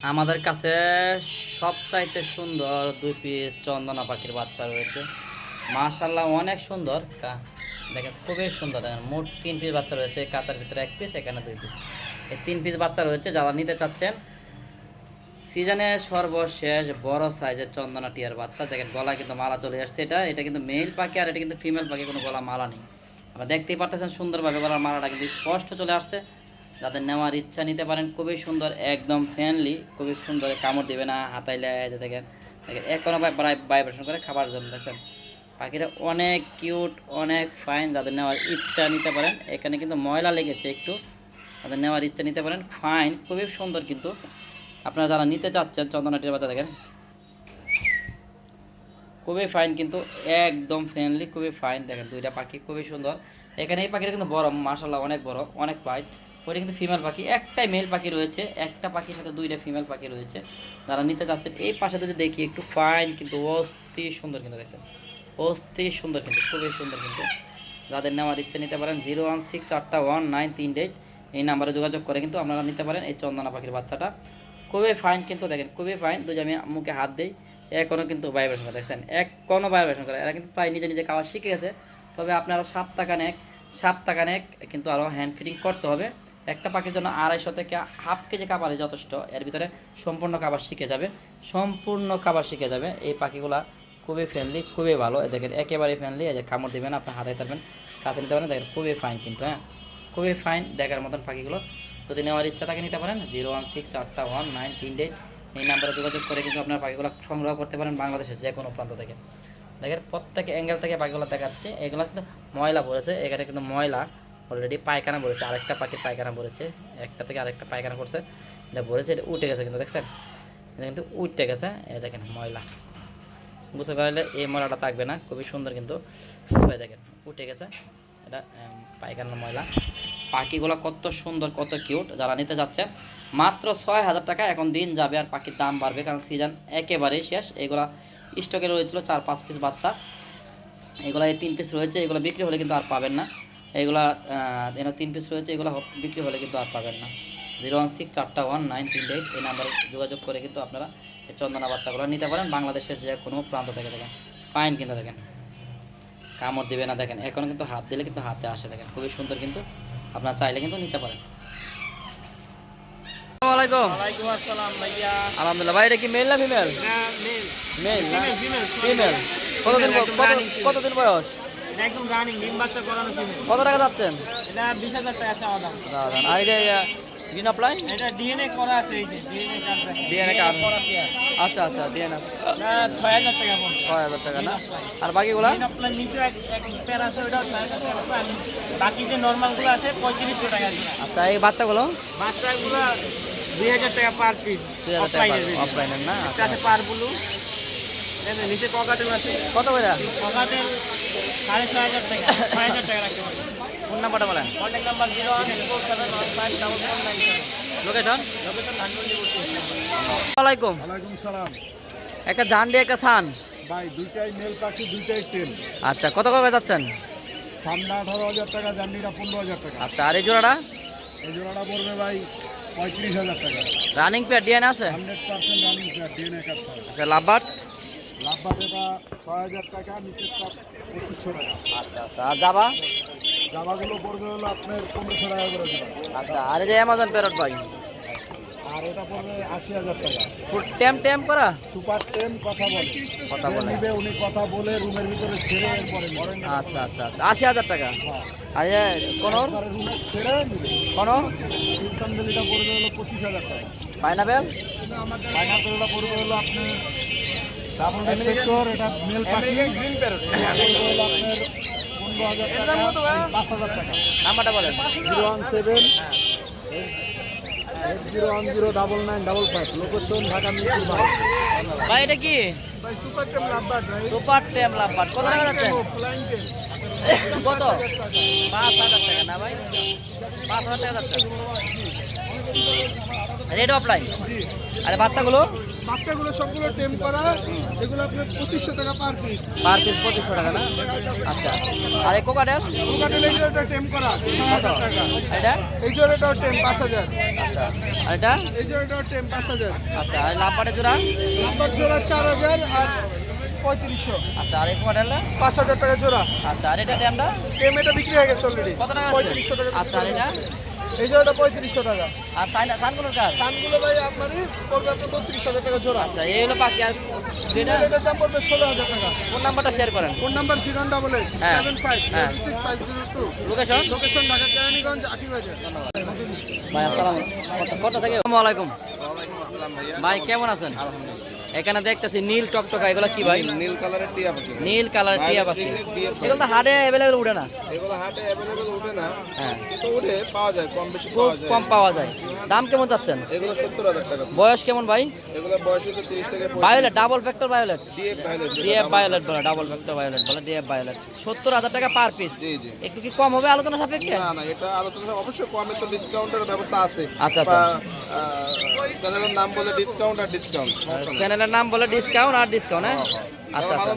আমাদের কাছে সবচাইতে সুন্দর দুই পিস চন্দনা পাখির বাচ্চা রয়েছে। মাশাল্লাহ অনেক সুন্দর। দেখেন, খুবই সুন্দর। দেখেন, মোট তিন পিস বাচ্চা রয়েছে। কাঁচার ভিতরে এক পিস, এখানে দুই পিস। এই তিন পিস বাচ্চা রয়েছে। যারা নিতে চাচ্ছেন, সিজনের সর্বশেষ বড় সাইজের চন্দনা টিয়ার বাচ্চা। দেখেন গলা কিন্তু মালা চলে আসছে এটা। এটা কিন্তু মেল পাখি আর এটা কিন্তু ফিমেল পাখি, কোনো গলা মালা নেই। আমরা দেখতেই পারতেছেন সুন্দরভাবে গলার মালাটা কিন্তু স্পষ্ট চলে আসছে। যাদের নেওয়ার ইচ্ছা নিতে পারেন, খুবই সুন্দর, একদম ফ্যানলি খুবই সুন্দর কামড় দেবে না, হাতাইলে দেখেন দেখেন কোনো ভাইব্রেশন করে খাবার জন্য, দেখছেন? পাখিটা অনেক কিউট অনেক ফাইন যাদের নেওয়ার ইচ্ছা নিতে পারেন, এখানে কিন্তু ময়লা লেগেছে একটু তাদের নেওয়ার ইচ্ছা নিতে পারেন ফাইন খুবই সুন্দর কিন্তু। আপনারা যারা নিতে চাচ্ছেন, চন্দনাটির বাচ্চা দেখেন, খুবই ফাইন কিন্তু, একদম ফ্রেন্ডলি খুবই ফাইন দেখেন, দুইটা পাখি খুবই সুন্দর। এখানে এই পাখিটা কিন্তু বড় মার্শাল্লাহ অনেক বড়, অনেক ফাইন ওইটা কিন্তু ফিমেল পাখি। একটাই মেল পাখি রয়েছে, একটা পাখির সাথে দুইটা ফিমেল পাখি রয়েছে। যারা নিতে চাচ্ছেন, এই পাশে যদি দেখি, একটু ফাইন কিন্তু অস্থি সুন্দর কিন্তু দেখছেন। অস্থি সুন্দর কিন্তু, খুবই সুন্দর কিন্তু। যাদের নেওয়ার ইচ্ছে নিতে পারেন, জিরো ওয়ান সিক্স চারটা ওয়ান নাইন তিন এইট এই নাম্বারে যোগাযোগ করে কিন্তু আপনারা নিতে পারেন এই চন্দনা পাখির বাচ্চাটা। খুবই ফাইন কিন্তু দেখেন, খুবই ফাইন তো আমি মুখে হাত দিই এখনও কিন্তু ভাইব্রেশন করে, দেখছেন? এক কোনো ভাইব্রেশন করে। এরা কিন্তু প্রায় নিজে নিজে খাওয়া শিখে গেছে। তবে আপনারা সপ্তাহখানেক সপ্তাহখানেক কিন্তু আরও হ্যান্ড ফিটিং করতে হবে। একটা পাখির জন্য আড়াইশো থেকে হাফ কেজি খাবারই যথেষ্ট। এর ভিতরে সম্পূর্ণ কাবার শিখে যাবে। সম্পূর্ণ কাবার শিখে যাবে। এই পাখিগুলা খুবই ফ্রেন্ডলি খুবই ভালো। দেখেন একেবারেই ফ্রেন্ডলি এই যে কামড় দেবেন আপনি হাতে থাকবেন কাছে নিতে পারেন, দেখেন, খুবই ফাইন কিন্তু হ্যাঁ? খুবই ফাইন দেখার মতন পাখিগুলো। যদি নেওয়ার ইচ্ছা থাকে নিতে পারেন, জিরো ওয়ান সিক্স চারটা ওয়ান নাইন তিন এইট। এই নাম্বারে যোগাযোগ করে কিন্তু আপনার পাখিগুলো সংগ্রহ করতে পারেন বাংলাদেশের যে কোনো প্রান্ত থেকে। দেখেন, প্রত্যেক অ্যাঙ্গেল থেকে পাখিগুলো দেখাচ্ছে। এগুলো কিন্তু ময়লা পড়েছে। এখানে কিন্তু ময়লা অলরেডি পায়খানা পড়েছে আরেকটা পাখির পায়খানা পড়েছে একটা থেকে আরেকটা পায়খানা করছে এটা পড়েছে এটা উঠে গেছে কিন্তু দেখছেন? এটা কিন্তু উঠে গেছে এ দেখেন ময়লা। বুঝতে পারলে এই ময়লাটা থাকবে না খুবই সুন্দর কিন্তু। দেখেন উঠে গেছে এটা উম, পায়খানার ময়লা। পাখিগুলো কত সুন্দর কত কিউট যারা নিতে যাচ্ছে মাত্র ছয় হাজার টাকা এখন দিন যাবে আর পাখির দাম বাড়বে কারণ সিজন একেবারেই শেষ। এগুলা স্টকে রয়েছিল চার পাঁচ পিস বাচ্চা। এগুলা এই তিন পিস রয়েছে এগুলো বিক্রি হলে কিন্তু আর পাবেন না। এগুলা এখানে তিন পিস রয়েছে এগুলো বিক্রি হলে কিন্তু আর পাবেন না। জিরো ওয়ান সিক্স চারটা ওয়ান নাইন তিন এইট এই নাম্বারে যোগাযোগ করে কিন্তু আপনারা এই চন্দনা বাচ্চাগুলো নিতে পারেন। বাংলাদেশের যে কোনো প্রান্ত থেকে দেখেন। ফাইন কিন্তু দেখেন। কামড় দেবে না দেখেন। এখন কিন্তু হাত দিলে কিন্তু হাতে আসে দেখেন। খুবই সুন্দর কিন্তু আপনারা চাইলে কিন্তু নিতে পারেন। আসসালাম ভাইয়া। আলহামদুলিল্লাহ। ভাই এটা কি মেল না female male male female female female কতদিন বয়স? একদম রানিং ডিম বাচ্চা করানো কত টাকা যাচ্ছেন? এটা বিশ হাজার টাকা চাওয়া দাম। আর এটা গ্রিন অ্যাপ্লাই এটা ডিএনএ করা আছে এই যে ডিএনএ কার্ড আচ্ছা আচ্ছা দিয়ে না এটা ছয় হাজার টাকা পড়ছে। ছয় হাজার টাকা না? আর বাকিগুলা? ডিএনএ আপনার নিচে এক এক পেয়ার আছে ওটা ছয় হাজার টাকা পড়ছে। বাকি যে নর্মালগুলো আছে পঁয়ত্রিশশো টাকা দিয়ে। আচ্ছা এই বাচ্চাগুলো? বাচ্চাগুলো দুই হাজার টাকা পার পিস অফলাইনের না? আচ্ছা পার ব্লু নিচে ককাটেল আছে কত করে? ককাটেল সাড়ে ছয় হাজার টাকা ছয় হাজার টাকা রাখতে পারবেন ফোন নাম্বারটা বলেন। Contact number zero one four seven one five double four nine seven. Location? Location Dhanmondi ওয়ালাইকুম ওয়ালাইকুম সালাম। একটা জান দিয়ে একটা সান। ভাই দুইটাই মেল পাখি দুইটাই টেন আচ্ছা কত করে যাচ্ছেন? সামনে আঠারো হাজার টাকা জান্ডিরা পনেরো হাজার টাকা। আচ্ছা আর এই জোড়াটা? এই জোড়াটা পড়বে ভাই পঁয়ত্রিশ হাজার টাকা। রানিং পেয়ার ডিএন আছে? Hundred percent running DNA card আচ্ছা লাভবাট ছয় হাজার টাকা নিচের টাপ পঁচিশশো টাকা। আচ্ছা আচ্ছা। আর যাবা জামাগুলো পড়বে হলো আপনার পনেরোশো টাকা করে জোড়া আচ্ছা আর যে অ্যামাজন প্যারট ভাই? আর এটা পড়বে আশি হাজার টাকা। ফুল টেম টেম করা? সুপার টেন কথা বলে। কথা বলে। নিবে উনি কথা বলে রুমের ভিতরে ছেড়ে এরপরে আচ্ছা আচ্ছা আচ্ছা। আশি হাজার টাকা? আর এই রুমে ছেড়ে নিবে। কোনো পড়বে হলো পঁচিশ হাজার টাকা। পাইনাপেল? পাইনাপেলটা পড়বে হলো আপনার ডাবল রেক্টেক্টর এটা মেল পাখি। গ্রিন প্যারট এটা টাকা। নাম্বারটা বলেন। Zero one zero double nine double five. Location Dhaka Mirpur ভাই এটা কি? ভাই সুপার টেম লাভবার ভাই। সুপার টেম লাভবাট কত টাকা যাচ্ছে? কত? পাঁচ হাজার টাকা না ভাই? পাঁচ হাজার টাকা যাচ্ছে। রেড অফলাইন আরে বাচ্চাগুলো? বাচ্চাগুলো সবগুলো টেম করা এগুলো আপনার পঁচিশশো টাকা পার পিস পার পিস পঁচিশশো টাকা না? আচ্ছা। আর এই কোকাটেল? কোকাটেল এই জোড়াটা টেম করা টাকা। এটা? এই জোড়াটাও টেম পাঁচ হাজার। আচ্ছা। আর এটা? এই জোড়াটাও টেম পাঁচ হাজার। আচ্ছা আর লাম্বারের জোড়া? নাম্বার জোড়া চার হাজার আর পঁয়ত্রিশশো। আচ্ছা আর এই কোকাটেলটা? পাঁচ হাজার টাকা জোড়া। আচ্ছা আর এটা ড্যামটা টেম এটা বিক্রি হয়ে গেছে অলরেডি কত টাকা পঁয়ত্রিশশো টাকা আচ্ছা আর এটা? এই জোড়াটা পঁয়ত্রিশশো টাকা। আর সাইন সানগুলোর কাজ? সানগুলো ভাই আপনারই পড়বে আপনার বত্রিশ হাজার টাকা জোড়া। আচ্ছা এই হলো পাখি আর যেটা? এটার দাম পড়বে ষোলো হাজার টাকা। ফোন নাম্বারটা শেয়ার করেন। Phone number zero double eight হ্যাঁ। সেভেন ফাইভ হ্যাঁ। Seven six five zero two location location Dhaka Keraniganj Ati Bazar ভাই আসসালাম কত- কত থেকে? আসসালামু আলাইকুম। ভাই কেমন আছেন? এখানে দেখতেছি নীল টকটকা এগুলো কি ভাই? নীল কালারের টিয়া পাখি। নীল কালার টিয়া পাখি। এগুলো তো হাটে অ্যাভেলেবেল উঠে না। এগুলো হাটে অ্যাভেলেবেল উঠে না। হ্যাঁ। কিন্তু উঠে পাওয়া যায় কম বেশি পাওয়া যায়। কম পাওয়া যায়। দাম কেমন যাচ্ছেন এগুলো সত্তর হাজার টাকা। বয়স কেমন ভাই? এগুলো বয়স হচ্ছে তিরিশ থেকে violet double factor violet DF violet DF violet বলে ডাবল ফ্যাক্টর ভায়োলেট বলে ডিএফ ভায়োলেট সত্তর হাজার টাকা পার পিস জি জি। একটু কি কম হবে আলোচনা সাপেক্ষে? না না এটা আলোচনা অবশ্যই কমে তো ডিসকাউন্টের ব্যবস্থা আছে। আচ্ছা, আচ্ছা। চ্যানেলের নাম বলে ডিসকাউন্ট আর ডিসকাউন্ট চ্যানেলের নাম বলে ডিসকাউন্ট আর ডিসকাউন্ট হ্যাঁ। আচ্ছা আচ্ছা।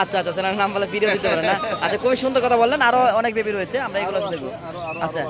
আচ্ছা আচ্ছা চ্যানেলের নাম বলে ভিডিও দিতে পারেন না। আচ্ছা খুবই সুন্দর কথা বললেন? আরও অনেক বেবি রয়েছে আমরা এগুলো দেখব। আচ্ছা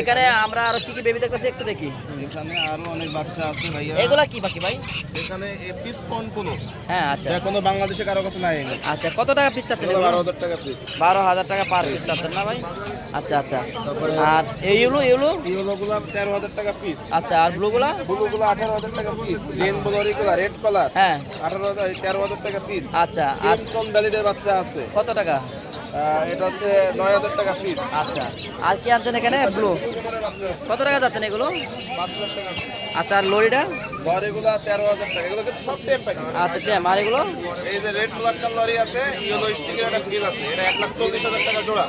এখানে আমরা আরও কি কি বেবি দেখতেছি একটু দেখি। এখানে আরও অনেক বাচ্চা আছে ভাইয়া। এগুলা কি বাকি ভাই? এখানে পিস কোন কোনো। হ্যাঁ আচ্ছা। যা বাংলাদেশে কারও কাছে নাই আচ্ছা কত টাকা পিস চাচ্ছেন এগুলো এগুলো? বারো হাজার টাকা পিস টাকা পার পিস চাচ্ছেন না ভাই? আচ্ছা আচ্ছা। আর এইগুলো এগুলো ইয়েলোগুলো তেরো হাজার টাকা পিস আচ্ছা আর ব্লুগুলা ব্লুগুলো আঠারো হাজার টাকা পিস রেনবো লরিগুলো রেড কালার হ্যাঁ। আঠারো হাজার তেরো হাজার টাকা পিস আচ্ছা আটজন ভ্যালিডের বাচ্চা আছে। কত টাকা? এটা হচ্ছে নয় হাজার টাকা পিস আচ্ছা। আর কি আনছেন এখানে? ব্লু কত টাকা যাচ্ছেন এগুলো? আচ্ছা আর লরিটা? ঘর এগুলো তেরো হাজার টাকা। এগুলো কিন্তু সব টেম আচ্ছা ট্যাম আর এগুলো? এই যে রেড ব্ল্যাক লরি আছে ইয়েলো স্টিকের একটা গ্রিল আছে। এটা এক লাখ চল্লিশ হাজার টাকা জোড়া।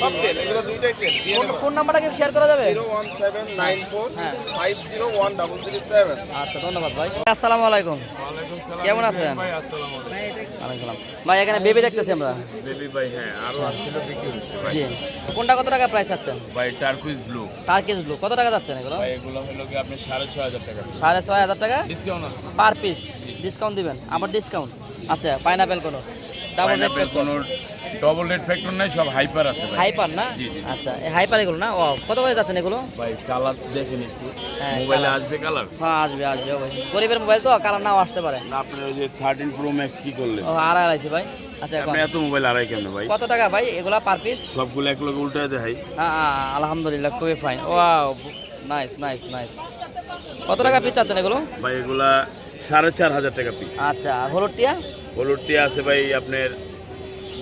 সব টেম এগুলো দুইটাই টেম ফোন- ফোন নাম্বারটা কি শেয়ার করা যাবে? Zero one seven nine four হ্যাঁ। Five zero one double three seven. আচ্ছা ধন্যবাদ ভাই। আসসালামু আলাইকুম। কেমন আছেন? ভাই এখানে বেবি দেখতেছি আমরা। বেবি ভাই হ্যাঁ আরও আসছিল বিক্রি হচ্ছে জি। কোনটা কত টাকা প্রাইস আছেন ভাই টার্কুইজ ব্লু টার্কিস ব্লু কত টাকা যাচ্ছেন এগুলো? ভাই এগুলো হলো কি আপনি সাড়ে ছয় হাজার টাকা। সাড়ে ছয় হাজার টাকা? ডিসকাউন্ট আছে। পার পিস ডিসকাউন্ট দিবেন? আবার ডিসকাউন্ট আচ্ছা পাইনাপেল কোনো? ডাবল রেড কোনো ডবল রেড ফ্যাক্টর নাই সব হাইপার আছে ভাই। হাইপার না। আচ্ছা এই হাইপার এগুলো না? ও কত করে যাচ্ছেন এগুলো? ভাই কালার দেখেন একটু। হ্যাঁ, মোবাইলে আসবে কালার হ্যাঁ আসবে আসবে অবশ্যই। গরিবের মোবাইল তো কারণ নাও আসতে পারে। না আপনি ওই যে থার্টিন প্রো ম্যাক্স কি করলেন? ও আড়াই আড়াইছি ভাই। আচ্ছা আপনি এত মোবাইল আড়াই ভাই? কত টাকা ভাই এগুলা পার পিস সবগুলো এক লোক উল্টায় দেখাই আলহামদুলিল্লাহ খুবই fine wow nice nice nice কত টাকা পিস চাচ্ছেন এগুলো? ভাই এগুলা সাড়ে চার হাজার টাকা পিস আচ্ছা আর হলুদ টিয়া? আছে ভাই আপনার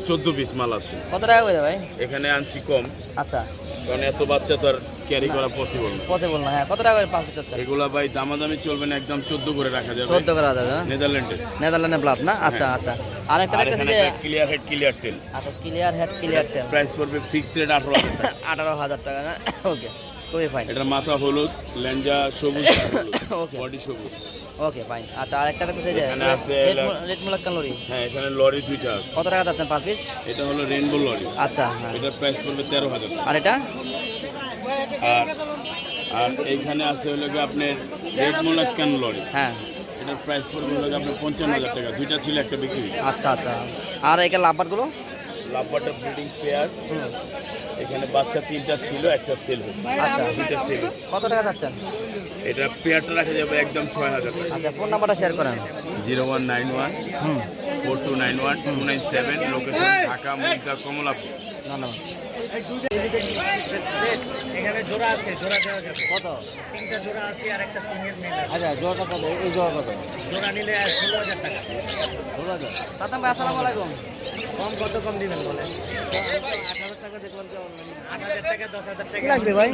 চোদ্দ পিস মাল আছে। কত টাকা করে ভাই? এখানে আনছি কম। আচ্ছা। কারণ এত বাচ্চা তো আর ক্যারি করা পসিবল না। পসিবল না হ্যাঁ কত টাকা করে পাঁচ পিস এগুলা ভাই দামাদামি চলবে না একদম চোদ্দ করে রাখা যাবে। চোদ্দ করে হাজার না নেদারল্যান্ডে নেদারল্যান্ডে ব্লাব না? আচ্ছা আচ্ছা। আরেকটা আর দেখতেছি এখানে যে ক্লিয়ার হেড ক্লিয়ার টেল আচ্ছা clear head clear tail price পড়বে ফিক্স রেট আঠারো হাজার টাকা। আঠারো হাজার টাকা না? ওকে খুবই ফাইন এটার মাথা হলুদ ল্যাঞ্জা সবুজ ওকে বডি সবুজ। ওকে ফাইন আচ্ছা আরেকটা দেখতেছি যে এখানে আছে রেড মুলাক্কান লরি হ্যাঁ এখানে লরি দুইটা আছে। কত টাকা যাচ্ছেন পার পিস এটা হলো রেনবো লরি। আচ্ছা হ্যাঁ। এটার প্রাইস পড়বে তেরো হাজার টাকা। আর এটা? আর আর এইখানে আছে হলো কি আপনার রেড মোলাক্কান লরি। হ্যাঁ। এটার প্রাইস পড়বে হলো আপনার পঞ্চান্ন হাজার টাকা। দুইটা ছিল একটা বিক্রি আচ্ছা আচ্ছা। আর এখানে লাভবারগুলো লাভবারটা ব্রিডিং পেয়ার এখানে বাচ্চা তিনটা ছিল একটা সেল হয়েছে। আচ্ছা। দুইটা সেল কত টাকা চাচ্ছেন এটা পেয়ারটা রাখা যাবে একদম ছয় হাজার আচ্ছা ফোন নাম্বারটা শেয়ার করেন। Zero one nine one hmm. Four two nine one two nine seven location Dhaka মুদ্রা কমলাপুর। ধন্যবাদ এখানে জোড়া আছে জোড়া দেওয়া যাবে। কত? তিনটা জোড়া আছে আর একটা সিঙ্গেল মেল। আচ্ছা জোড়াটা কত? এই জোড়া কত? জোড়া নিলে ষোলো হাজার টাকা। ভালো হাজার। আসসালামু আলাইকুম। কম কত কম দিবেন বলে টাকা দশ হাজার লাগবে ভাই?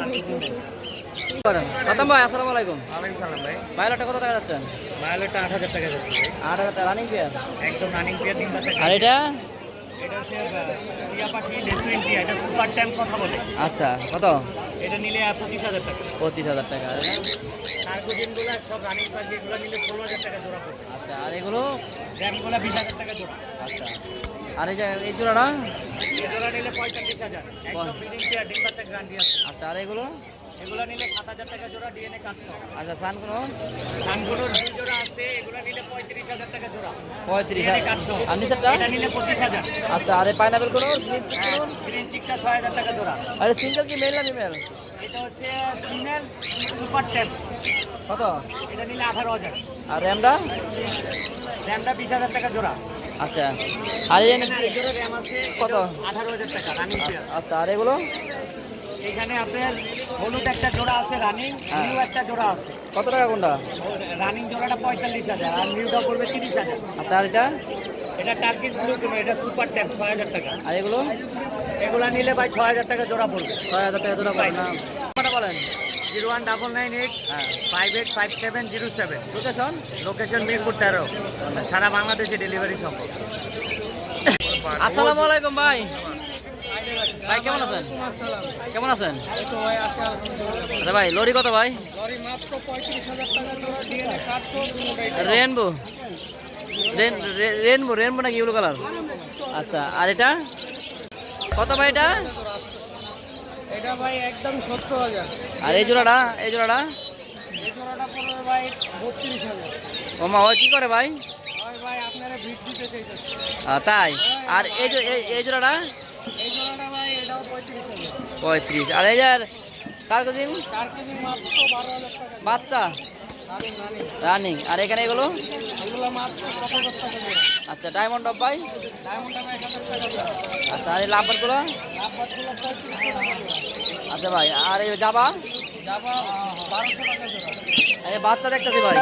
করেন? ভাই আসসালামু আলাইকুম। সালাম ভাই মাইলটা কত টাকা যাচ্ছেন? মায়ালোটা আট হাজার টাকা যাচ্ছে। আট হাজার টাকা রানিং পেয়ার একদম রানিং পেয়ার তিন আর এটা? এটা হচ্ছে টিয়া পাখি লেসু ইন্ডিয়া এটা সুপার ট্যাঙ্ক কথা বলে। আচ্ছা কত? এটা নিলে পঁচিশ হাজার টাকা। পঁচিশ হাজার টাকা। সার্কোজিনগুলো সব রানিং পাখি এগুলো নিলে ষোলো হাজার টাকা জোড়া পড়বে। আচ্ছা আর এগুলো? র্যামগুলো বিশ হাজার টাকা জোড়া। আচ্ছা। আর এই যে এই জোড়াটা? জোড়া নিলে পঁয়তাল্লিশ হাজার। একদম ব্রিডিং পেয়ার ডিম বাচ্চা গ্যারান্টি আছে। আচ্ছা আর এগুলো? এগুলো নিলে সাত হাজার টাকা জোড়া ডিএনএ কাটছো আচ্ছা সানগুলো দুই জোড়া আছে এগুলো নিলে পঁয়ত্রিশ হাজার টাকা জোড়া। পঁয়ত্রিশ ডিএনএ কাটছো আর নিচেরটা? এটা নিলে পঁচিশ হাজার। আচ্ছা আর এই পাইনাপেলগুলো? গ্রিন চিকটা ছয় হাজার টাকা জোড়া। আরে সিঙ্গেল কি মেল না ফিমেল এটা হচ্ছে ফিমেল সুপার ট্যাপ কত? এটা নিলে আঠারো হাজার। আর র্যামটা র্যামটা বিশ হাজার টাকা জোড়া। আচ্ছা। আর এই কত? আঠারো হাজার টাকা রানিং আচ্ছা আর এগুলো? এখানে আপনার হলুদ একটা জোড়া আছে রানিং হ্যাঁ। নিউ একটা জোড়া আছে। কত টাকা কোনটা? রানিং জোড়াটা পঁয়তাল্লিশ হাজার আর নিউটা পড়বে তিরিশ হাজার। আচ্ছা আর এটা? এটা টার্কিস ব্লু কোনো এটা সুপার ট্যাপ ছয় হাজার টাকা। আর এগুলো? এগুলা নিলে ভাই ছয় হাজার টাকা জোড়া পড়বে। ছয় হাজার টাকা জোড়া পড়ে না। বলেন? Zero one double nine eight হ্যাঁ। Five eight five seven zero seven location location Mirpur তেরো। সারা বাংলাদেশে ডেলিভারি সম্ভব। আসসালামু আলাইকুম ভাই। ভাই কেমন আছেন? কেমন আছেন? আচ্ছা ভাই লরি কত ভাই? রেনবো রেন রেনবো রেনবো নাকি ইউলো কালার আচ্ছা আর এটা? কত ভাই এটা? এটা ভাই একদম সত্তর হাজার। আর এই জোড়াটা? এই জোড়াটা? এই জোড়াটা পড়বে ভাই বত্রিশ হাজার। ও মা ওই কি করে ভাই? ভাই আপনারা ভিট দিতে চাইতেছে তাই? আর এই যে এই- জোড়াটা? এই জোড়াটা ভাই এটাও পঁয়ত্রিশ হাজার। পঁয়ত্রিশ। আর এই যে কার কেজি মাত্র বারো হাজার টাকা। বাচ্চা? রানিং আর এখানে এগুলো? আচ্ছা ডায়মন্ড অফ ভাই? আচ্ছা আর এই লাভবারগুলো আচ্ছা ভাই আর এই যাবা? বাচ্চা দেখতেছি ভাই।